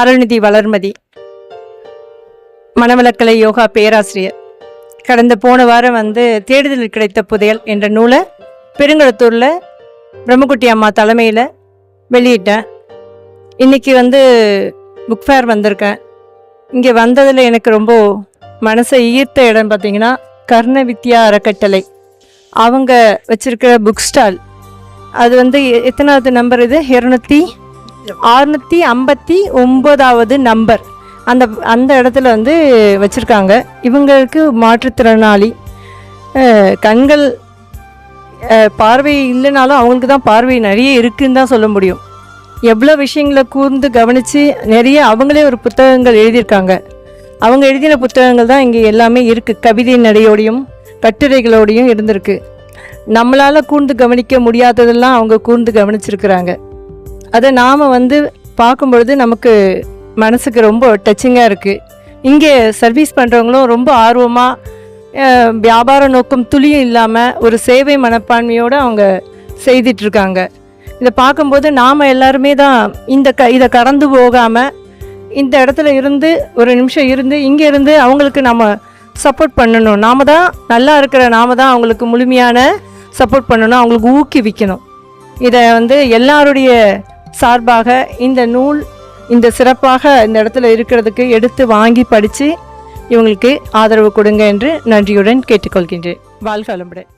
அருள்நிதி வளர்மதி மனவளக்கலை யோகா பேராசிரியர் கடந்த போன வாரம் வந்து தேடுதலில் கிடைத்த புதையல் என்ற நூலை பெருங்குளத்தூரில் பிரம்மகுட்டி அம்மா தலைமையில் வெளியிட்டேன். இன்றைக்கி வந்து புக் ஃபேர் வந்திருக்கேன். இங்கே வந்ததில் எனக்கு ரொம்ப மனசை ஈர்த்த இடம் பார்த்திங்கன்னா கர்ண வித்யா அறக்கட்டளை. அவங்க வச்சுருக்கிற புக் ஸ்டால் அது வந்து எத்தனாவது நம்பர் இது? இரநூத்தி அறுநூத்தி ஐம்பத்தி ஒம்பதாவது நம்பர் அந்த அந்த இடத்துல வந்து வச்சுருக்காங்க. இவங்களுக்கு மாற்றுத்திறனாளி கண்கள் பார்வை இல்லைனாலும் அவங்களுக்கு தான் பார்வை நிறைய இருக்குன்னு தான் சொல்ல முடியும். எவ்வளோ விஷயங்களை கூர்ந்து கவனித்து நிறைய அவங்களே ஒரு புத்தகங்கள் எழுதியிருக்காங்க. அவங்க எழுதின புத்தகங்கள் தான் இங்கே எல்லாமே இருக்குது கவிதை நடையோடையும் கட்டுரைகளோடையும் இருந்திருக்கு. நம்மளால் கூர்ந்து கவனிக்க முடியாததெல்லாம் அவங்க கூர்ந்து கவனிச்சிருக்கிறாங்க. அதை நாம் வந்து பார்க்கும்பொழுது நமக்கு மனசுக்கு ரொம்ப டச்சிங்காக இருக்குது இங்கே சர்வீஸ் பண்ணுறவங்களும் ரொம்ப ஆர்வமாக வியாபார நோக்கம் துளியும் இல்லாமல் ஒரு சேவை மனப்பான்மையோடு அவங்க செய்துட்ருக்காங்க. இதை பார்க்கும்போது நாம் எல்லாருமே தான் இந்த க இதை கடந்து போகாமல் இந்த இடத்துல இருந்து ஒரு நிமிஷம் இருந்து இங்கே இருந்து அவங்களுக்கு நம்ம சப்போர்ட் பண்ணணும். நாம தான் நல்லா இருக்கிற நாம தான் அவங்களுக்கு முழுமையான சப்போர்ட் பண்ணணும் அவங்களுக்கு ஊக்குவிக்கணும். இதை வந்து எல்லாருடைய சார்பாக இந்த நூல் இந்த சிறப்பாக இந்த இடத்துல இருக்கிறதுக்கு எடுத்து வாங்கி படித்து இவங்களுக்கு ஆதரவு கொடுங்க என்று நன்றியுடன் கேட்டுக்கொள்கின்றேன். வாழ்க வளமுடன்.